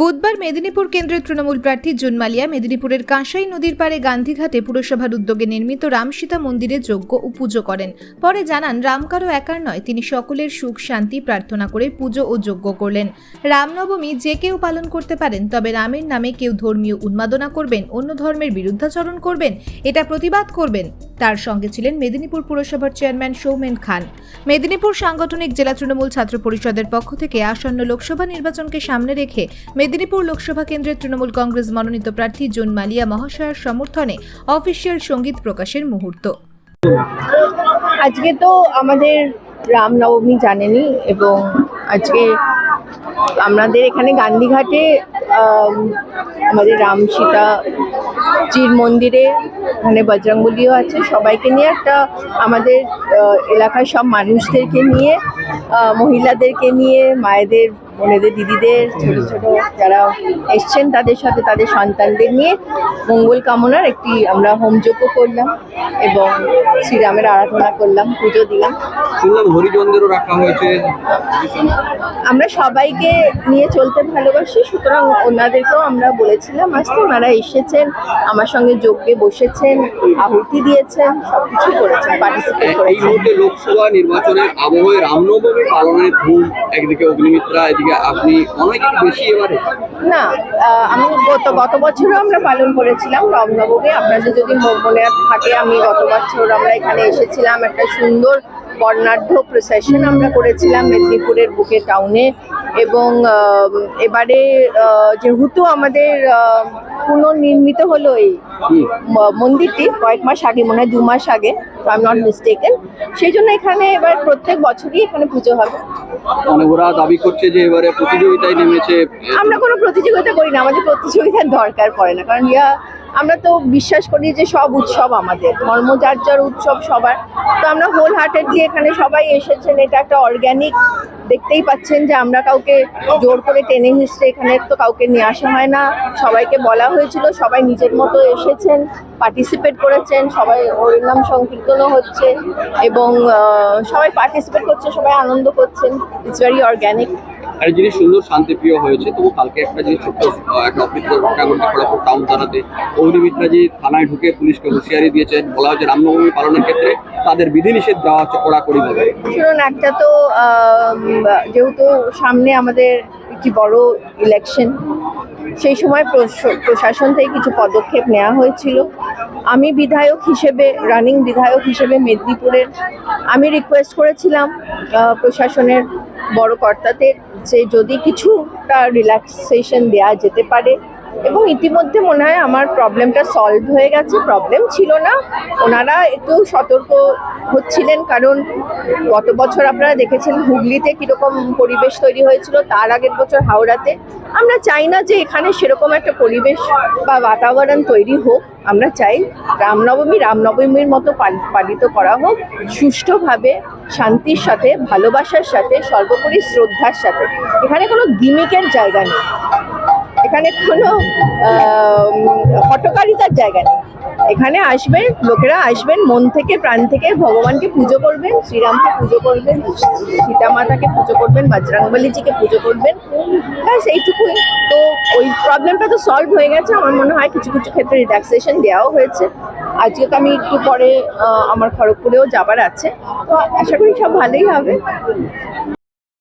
বুধবার মেদিনীপুর কেন্দ্রের তৃণমূল প্রার্থী জুনমালিয়া মেদিনীপুরের কাঁসাই নদীর পাড়ে গান্ধীঘাটে পুরসভার উদ্যোগে নির্মিত রামসীতা মন্দিরে যজ্ঞ ও পুজো করেন। পরে জানান রাম কারও একার নয়, তিনি সকলের সুখ, শান্তি প্রার্থনা করে পুজো ও যজ্ঞ করলেন। রামনবমী যে কেউ পালন করতে পারেন, তবে রামের নামে কেউ ধর্মীয় উন্মাদনা করবেন, অন্য ধর্মের বিরুদ্ধাচরণ করবেন, এটা প্রতিবাদ করবেন, তার সঙ্গে ছিলেন মেদিনীপুর পুরসভার চেয়ারম্যান সৌমেন খান। মেদিনীপুর সাংগঠনিক জেলা তৃণমূল ছাত্র পরিষদের পক্ষ থেকে আসন্ন লোকসভা নির্বাচনকে সামনে রেখে মেদিনীপুর লোকসভা কেন্দ্রের তৃণমূল কংগ্রেস মনোনীত প্রার্থী জুন মালিয়া মহাশয়ের সমর্থনে অফিসিয়াল সংগীত প্রকাশের মুহূর্ত। আজকে তো আমাদের রামনবমী জানেনি এবং আজকে আমাদের এখানে গান্ধীঘাটে আমাদের রাম সীতা জির মন্দিরে এখানে বজরংবলিও আছে। সবাইকে নিয়ে একটা আমাদের এলাকার সব মানুষদেরকে নিয়ে মহিলাদেরকে নিয়ে, মায়েদের বোনেদের দিদিদের ছোট ছোট যারা এসছেন তাদের সাথে তাদের সন্তানদের নিয়ে মঙ্গল কামনার একটি আমরা হোমযজ্ঞ করলাম এবং শ্রীরামের আরাধনা করলাম পুজো দিলাম। শুনলাম রাখা হয়েছে। আমরা সবাইকে নিয়ে চলতে ভালোবাসি সুতরাং ওনাদেরকেও আমরা বলেছিলাম আসতে ওনারা এসেছেন আমার সঙ্গে যোগ্যে বসেছেন আহুতি দিয়েছেন সব কিছু করেছেন পার্টিসিপেট এই করেছেন। মুহূর্তে লোকসভা নির্বাচনের আবহে রামনবমী পালনের ধুম একদিকে অগ্নিমিত্রা এদিকে আপনি অনেক বেশি এবারে? না আমি গত গত বছরও আমরা পালন করেছিলাম রামনবমী আপনাদের যদি মনে থাকে আমি গত বছর আমরা এখানে এসেছিলাম। একটা সুন্দর বর্ণাঢ্য প্রসেশন আমরা করেছিলাম মেদিনীপুরের বুকে টাউনে। এবং এবারে যেহেতু আমাদের পুনর্নির্মিত হলো এই মন্দিরটি কয়েক মাস আগে মনে হয় দু মাস আগে আই এম নট মিস্টেকেন সেই জন্য এখানে এবার প্রত্যেক বছরই এখানে পুজো হবে। মানে ওরা দাবি করছে যে এবারে প্রতিযোগিতায় নেমেছে। আমরা কোনো প্রতিযোগিতা করি না, আমাদের প্রতিযোগিতার দরকার পড়ে না। কারণ ইয়া, আমরা তো বিশ্বাস করি যে সব উৎসব আমাদের ধর্ম যার উৎসব সবার। তো আমরা হোল হার্টেডলি এখানে সবাই এসেছেন, এটা একটা অর্গ্যানিক দেখতেই পাচ্ছেন যে আমরা কাউকে জোর করে টেনে হিসড়ে এখানে তো কাউকে নিয়ে আসা হয় না। সবাইকে বলা হয়েছিল, সবাই নিজের মতো এসেছেন পার্টিসিপেট করেছেন, সবাই হরিনাম সংকীর্তনও হচ্ছে এবং সবাই পার্টিসিপেট করছে, সবাই আনন্দ করছেন। ইটস ভেরি অর্গ্যানিক আর জিনিস সুন্দর, শান্তিপ্রিয় হয়েছে। তবু কালকে একটা জিনিস ছোট্ট একটা অপ্রীতিকর ঘটনা ঘটেছে খড়গপুর টাউন থানাতে জি থানায় ঢুকে পুলিশকে হুঁশিয়ারি দিয়েছেন, বলা হয়েছে রামনবমী পালনের ক্ষেত্রে তাদের বিধিনিষেধ দেওয়া হচ্ছে কড়াকড়ি ভাবে। শুনুন, একটা তো যেহেতু সামনে আমাদের একটি বড় ইলেকশন সেই সময় প্রশাসন থেকে কিছু পদক্ষেপ নেওয়া হয়েছিল। আমি বিধায়ক হিসেবে রানিং বিধায়ক হিসেবে মেদিনীপুরের, আমি রিকোয়েস্ট করেছিলাম প্রশাসনের বড় কর্তাদের যে যদি কিছুটা রিল্যাক্সেশন দেওয়া যেতে পারে এবং ইতিমধ্যে মনে হয় আমার প্রবলেমটা সলভ হয়ে গেছে প্রবলেম ছিল না। ওনারা একটু সতর্ক হচ্ছিলেন কারণ গত বছর আপনারা দেখেছেন হুগলিতে কীরকম পরিবেশ তৈরি হয়েছিল, তার আগের বছর হাওড়াতে। আমরা চাই না যে এখানে সেরকম একটা পরিবেশ বা বাতাবরণ তৈরি হোক। আমরা চাই রামনবমী রামনবমীর মতো পাল- পালিত করা হোক, সুষ্ঠুভাবে, শান্তির সাথে, ভালোবাসার সাথে, সর্বোপরি শ্রদ্ধার সাথে। এখানে কোনো গিমিকের জায়গা নেই। এখানে কোনো হটকারিতার জায়গা নেই। এখানে আসবেন লোকেরা আসবেন, মন থেকে, প্রাণ থেকে, ভগবানকে পুজো করবেন, শ্রীরামকে পুজো করবেন সীতা মাতাকে পুজো করবেন, বজরংবলীজিকে পুজো করবেন। ব্যাস, এইটুকুই। তো ওই প্রবলেমটা তো সলভ হয়ে গেছে। আমার মনে হয় কিছু কিছু ক্ষেত্রে রিল্যাক্সেশন দেওয়াও হয়েছে। আজকে তো আমি একটু পরে আমার খড়গপুরেও যাবার আছে। তো আশা করি সব ভালোই হবে।